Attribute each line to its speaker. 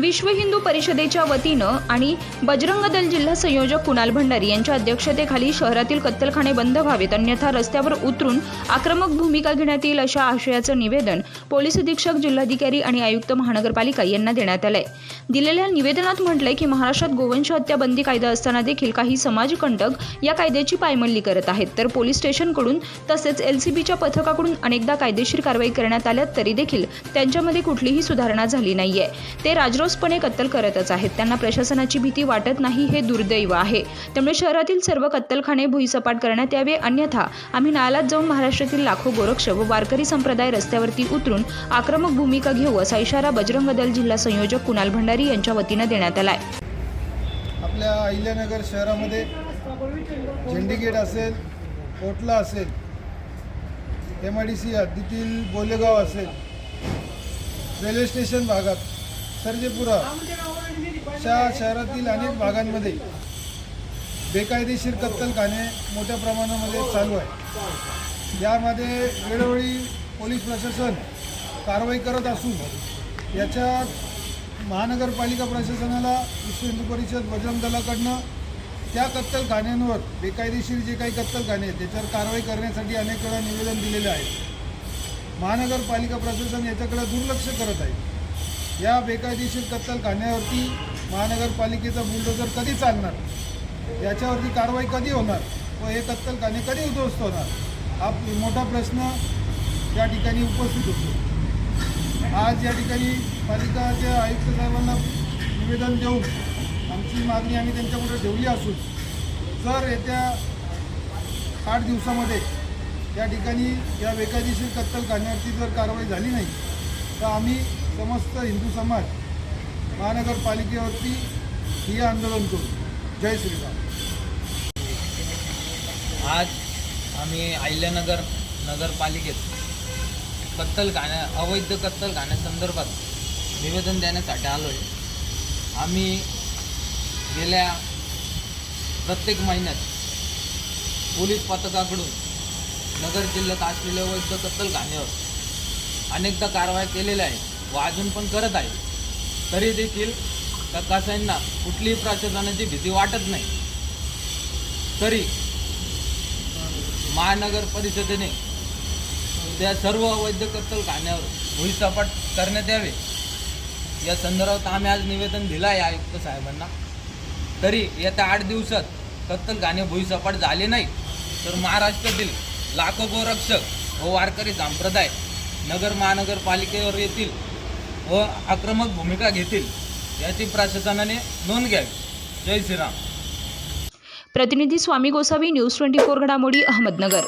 Speaker 1: विश्व हिंदू परिषदेच्या वतीनं आणि बजरंग दल जिल्हा संयोजक कुणाल भंडारी यांच्या अध्यक्षतेखाली शहरातील कत्तलखाने बंद व्हावेत अन्यथा रस्त्यावर उतरून आक्रमक भूमिका घेण्यात येईल अशा आशयाचं निवेदन पोलीस अधीक्षक जिल्हाधिकारी आणि आयुक्त महानगरपालिका यांना देण्यात आलंय. दिलेल्या निवेदनात म्हटलंय की महाराष्ट्रात गोवंश हत्या बंदी कायदा असताना देखील काही समाजकंटक या कायद्याची पायमल्ली करत आहेत. तर पोलीस स्टेशनकडून तसेच एलसीबीच्या पथकाकडून अनेकदा कायदेशीर कारवाई करण्यात आल्या तरी देखील त्यांच्यामध्ये कुठलीही सुधारणा झाली नाहीये. ते राजरोसपणे कत्तल करतच आहेत. त्यांना प्रशासनाची भीती वाटत नाही हे दुर्दैव आहे. त्यामुळे शहरातील सर्व कत्तलखाने भुईसपाट करण्यात यावे. अन्यथा आम्ही नालात जाऊन महाराष्ट्रातील लाखो गोरक्ष व वारकरी संप्रदाय रस्त्यावरती उतरून आक्रमक भूमिका घेऊ असा इशारा बजरंग दल जिल्हा संयोजक कुणाल भंडारी यांच्या वतीनं देण्यात आलाय.
Speaker 2: आपल्या अहिल्यानगर शहरामध्ये झेंडीगेट असेल कोटला असेल एम आय डी सी हद्दीतील बोलेगाव असेल रेल्वे स्टेशन भागात सर्जेपुरा अशा शहरातील अनेक भागांमध्ये बेकायदेशीर कत्तलखाने मोठ्या प्रमाणामध्ये चालू आहे. यामध्ये वेळोवेळी पोलीस प्रशासन कारवाई करत असून याच्यात महानगरपालिका प्रशासनाला विश्व हिंदू परिषद बजरंग दलाकडनं त्या कत्तलखान्यांवर बेकायदेशीर जे काही कत्तलखाने आहेत त्याच्यावर कारवाई करण्यासाठी अनेक वेळा निवेदन दिलेले आहे. महानगरपालिका प्रशासन याच्याकडे दुर्लक्ष करत आहे. या बेकायदेशीर कत्तलखान्यावरती महानगरपालिकेचा बुलडोजर कधी चालणार? याच्यावरती कारवाई कधी होणार? व हे कत्तलखाने कधी उद्ध्वस्त होणार? हा मोठा प्रश्न या ठिकाणी उपस्थित होतो. आज या ठिकाणी पालिकाच्या आयुक्त साहेबांना निवेदन देऊन आमची मागणी आम्ही त्यांच्यापुढे ठेवली असून जर येत्या आठ दिवसामध्ये या ठिकाणी या बेकायदेशीर कत्तलखान्यावरती जर कारवाई झाली नाही तर आम्ही समस्त हिंदू समाज महानगरपालिकेवरती हे आंदोलन करू. जय श्रीराम.
Speaker 3: आज आम्ही अहिल्यानगर नगरपालिकेत कत्तल कत्तलखान्या अवैध कत्तल गाण्यासंदर्भात निवेदन देण्यासाठी आलो आहे आम्ही गेल्या प्रत्येक महिन्यात पोलीस पथकाकडून नगर जिल्ह्यात असलेल्या अवैध कत्तलखान्यावर अनेकदा कारवाई केलेल्या आहे व अजून पण करत आहे तरी देखील त्या कुठलीही प्रशासनाची भीती वाटत नाही. तरी महानगर परिषदेने त्या सर्व अवैध कत्तलखान्यावर भुईसपाट करण्यात यावे. या संदर्भात आम्ही आज निवेदन दिलं आहे आयुक्त साहेबांना. तरी येत्या आठ दिवसात कत्तलखाने भुईसपाट झाले नाही तर महाराष्ट्रातील लाखो गोरक्षक व वारकरी संप्रदाय नगर महानगरपालिकेवर येतील व आक्रमक भूमिका घेतील याची प्रशासनाने नोंद घ्यावी. जय श्रीराम.
Speaker 1: प्रतिनिधी Swami Gosavi news twenty four घडामोडी अहमदनगर.